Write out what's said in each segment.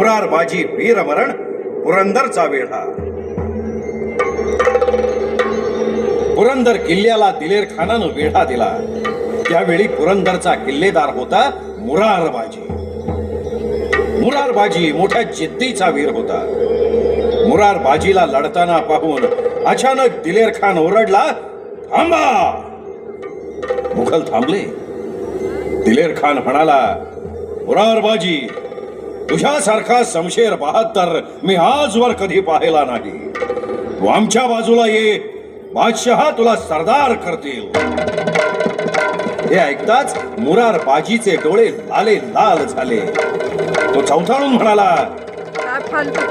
पुरार बाजी वीरमरण पुरंदरचा वेढा. पुरंदर किल्ल्याला दिलेर खानानं वेढा दिला. त्यावेळी पुरंदरचा किल्लेदार होता मुरारबाजी मुरारबाजी मोठ्या जिद्दीचा वीर होता. मुरारबाजीला लढताना पाहून अचानक दिलेर खान ओरडला थांबा! मुघल थांबले. दिलेर खान म्हणाला मुरारबाजी तुझ्यासारखा समशेर बहात्तर मी आजवर कधी पाहिला नाही. तू आमच्या बाजूला ये बादशहा तुला सरदार करतील. हे ऐकताच मुरार बाजीचे डोळे लाले लाल झाले. तो चौथाळून म्हणाला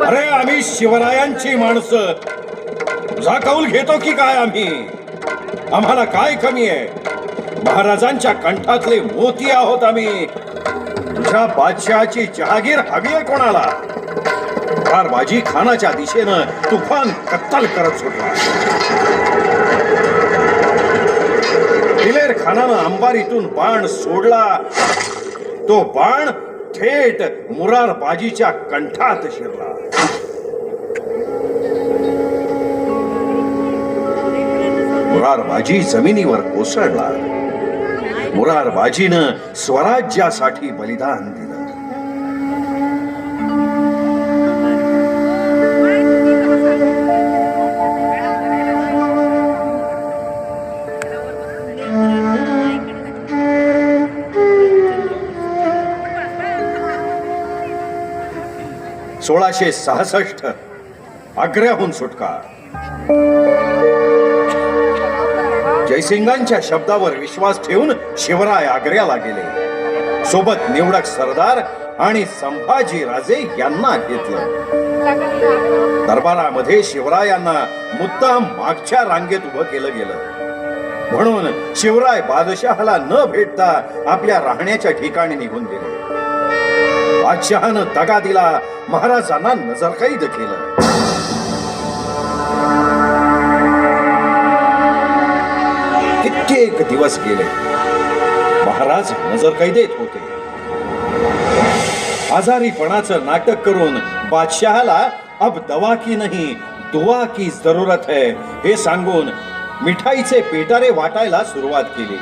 अरे आम्ही शिवरायांची माणसं. तुझा कौल घेतो की काय आम्ही? आम्हाला काय कमी आहे? महाराजांच्या कंठातले मोती आहोत आम्ही. तुझ्या बादशहाची जहागीर हवी आहे कोणाला? फार बाजी खानाच्या दिशेनं तुफान कत्तल करत सुटला. दिलेर खानानं अंबारीतून बाण सोडला. तो बाण थेट मुरार बाजीच्या कंठात शिरला. मुरार बाजी जमिनीवर कोसळला. मुरार बाजीनं स्वराज्यासाठी बलिदान दिलं. सोळाशे सहासष्ट आग्र्याहून सुटका. जयसिंगांच्या शब्दावर विश्वास ठेवून शिवराय आग्र्याला गेले. सोबत निवडक सरदार आणि संभाजी राजे यांना घेतलं. दरबारामध्ये शिवरायांना मुद्दाम मागच्या रांगेत उभं केलं गेलं. म्हणून शिवराय बादशहाला न भेटता आपल्या राहण्याच्या ठिकाणी निघून गेले. बादशहानं दगा दिला महाराजांना नजरकैद केलं. कित्येक दिवस गेले. महाराज नजर नजरकैदेत होते. आजारीपणाचं नाटक करून बादशहाला अब दवा की नाही दुवा की जरूरत है हे सांगून मिठाईचे पेटारे वाटायला सुरुवात केली.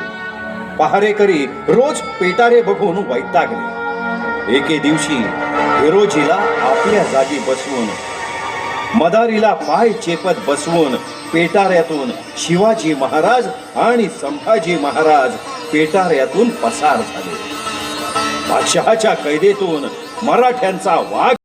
पहारेकरी रोज पेटारे बघून वैतागले. एके दिवशी हिरोजीला आपल्या जागी बसवून मदारीला पाय चेपत बसवून पेटाऱ्यातून शिवाजी महाराज आणि संभाजी महाराज पेटाऱ्यातून पसार झाले. बादशहाच्या कैदेतून मराठ्यांचा वाघ